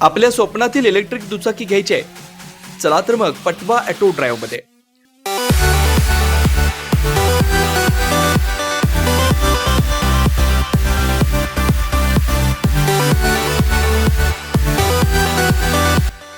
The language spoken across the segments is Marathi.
आपल्या स्वप्नातील इलेक्ट्रिक दुचाकी घ्यायची आहे. चला तर मग पटवा ॲटो ड्राईव्हमध्ये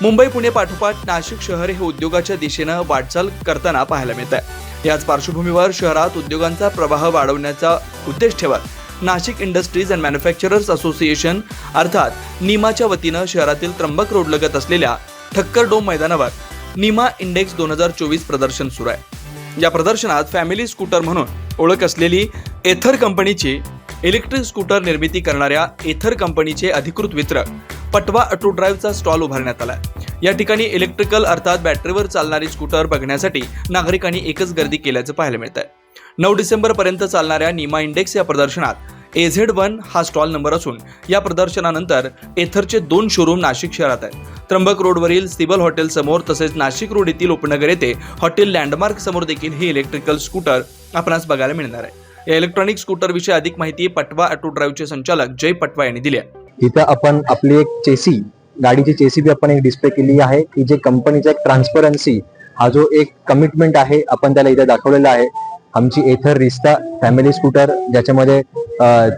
मुंबई पुणे पाठोपाठ नाशिक शहर हे उद्योगाच्या दिशेनं वाटचाल करताना पाहायला मिळत आहे याच पार्श्वभूमीवर शहरात उद्योगांचा प्रवाह वाढवण्याचा उद्देश ठेवत Nashik Industries and Manufacturers Association अर्थात निमाच्या वतीनं शहरातील त्र्यंबक रोडलगत असलेल्या ठक्कर डोम मैदानावर निमा इंडेक्स दोन हजार चोवीस प्रदर्शन सुरू आहे. या प्रदर्शनात फॅमिली स्कूटर म्हणून ओळख असलेली एथर कंपनीची इलेक्ट्रिक स्कूटर निर्मिती करणाऱ्या एथर कंपनीचे अधिकृत वितरक पटवा ऑटो ड्राईव्हचा स्टॉल उभारण्यात आला या ठिकाणी इलेक्ट्रिकल अर्थात बॅटरीवर चालणारी स्कूटर बघण्यासाठी नागरिकांनी एकच गर्दी केल्याचं पाहायला मिळत आहे नऊ डिसेंबर पर्यंत चालणाऱ्या निमा इंडेक्स या प्रदर्शनात एझेड वन हा स्टॉल नंबर असून या प्रदर्शनानंतर एथरचे दोन शोरूम नाशिक शहरात आहेत. त्र्यंबक रोडवरील सिबल हॉटेल समोर तसेच नाशिक रोड येथील उपनगर येथे हॉटेल लँडमार्क समोर देखील ही इलेक्ट्रिकल स्कूटर आपणास बघायला मिळणार आहे. या इलेक्ट्रॉनिक स्कूटर विषयी अधिक माहिती पटवा ऑटो ड्राईव्हचे संचालक जय पटवा यांनी दिली आहे. इथं आपण आपली एक चेसी गाडीची चेसी बी आपण एक डिस्प्ले केली आहे की जे कंपनीचा एक ट्रान्सपरन्सी हा जो एक कमिटमेंट आहे आपण त्याला इथे दाखवलेला आहे. आमची एथर रिस्ता फॅमिली स्कूटर ज्याच्यामध्ये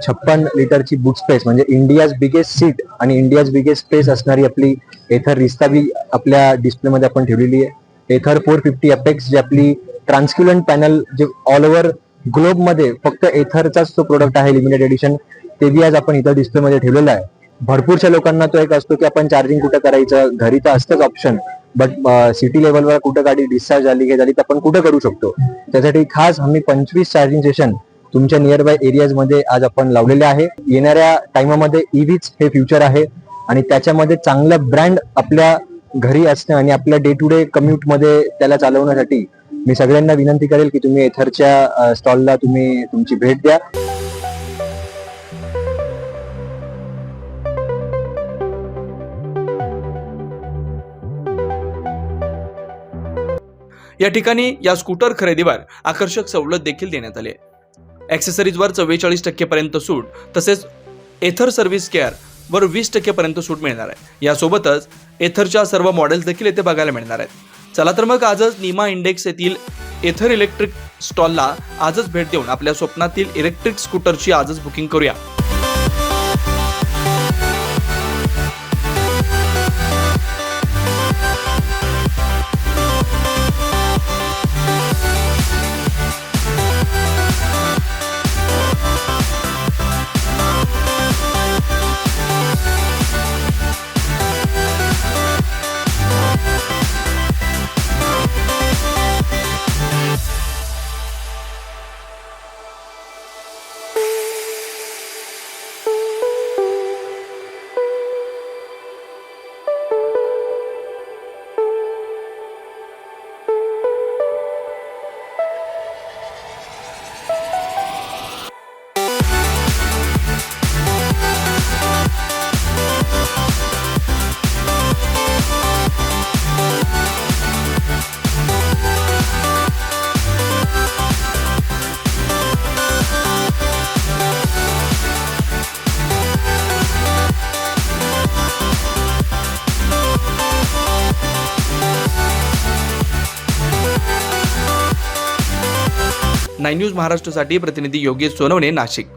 छप्पन लिटरची बुक स्पेस म्हणजे इंडियाज बिगेस्ट सीट आणि इंडियाज बिगेस्ट स्पेस असणारी आपली एथर रिस्ता बी आपल्या डिस्प्लेमध्ये आपण ठेवलेली आहे. एथर फोर फिफ्टी एपेक्स जी आपली ट्रान्सक्युलंट पॅनल जे ऑल ओव्हर ग्लोबमध्ये फक्त एथरचाच तो प्रोडक्ट आहे लिमिटेड एडिशन ते बी आज आपण इथं डिस्प्लेमध्ये ठेवलेलं आहे. भरपूरशा लोकांना तो एक असतो की आपण चार्जिंग कुठं करायचं घरी तर असतंच ऑप्शन बट सिटी लेवलवर कुठं गाडी डिस्चार्ज झाली हे झाली तर आपण कुठं करू शकतो? त्यासाठी खास आम्ही पंचवीस चार्जिंग स्टेशन तुमच्या नियर बाय एरियाजमध्ये आज आपण लावलेले आहे. येणाऱ्या टाइमामध्ये ईव्हीच e हे फ्युचर आहे. आणि त्याच्यामध्ये चांगलं ब्रँड आपल्या घरी असणं आणि आपल्या डे टू डे कम्युटमध्ये त्याला चालवण्यासाठी मी सगळ्यांना विनंती करेल की तुम्ही एथरच्या स्टॉलला uh, तुम्ही तुमची भेट द्या. या ठिकाणी या स्कूटर खरेदीवर आकर्षक सवलत देखील देण्यात आली आहे. ॲक्सेसरीजवर चव्वेचाळीस टक्केपर्यंत सूट तसेच एथर सर्व्हिस केअर वर वीस टक्केपर्यंत सूट मिळणार आहे. यासोबतच एथरच्या सर्व मॉडेल्स देखील येथे बघायला मिळणार आहेत. चला तर मग आजच निमा इंडेक्स येथील एथर इलेक्ट्रिक स्टॉलला आजच भेट देऊन आपल्या स्वप्नातील इलेक्ट्रिक स्कूटरची आजच बुकिंग करूया. नाईन न्यूज महाराष्ट्रासाठी प्रतिनिधी योगेश सोनवणे नाशिक.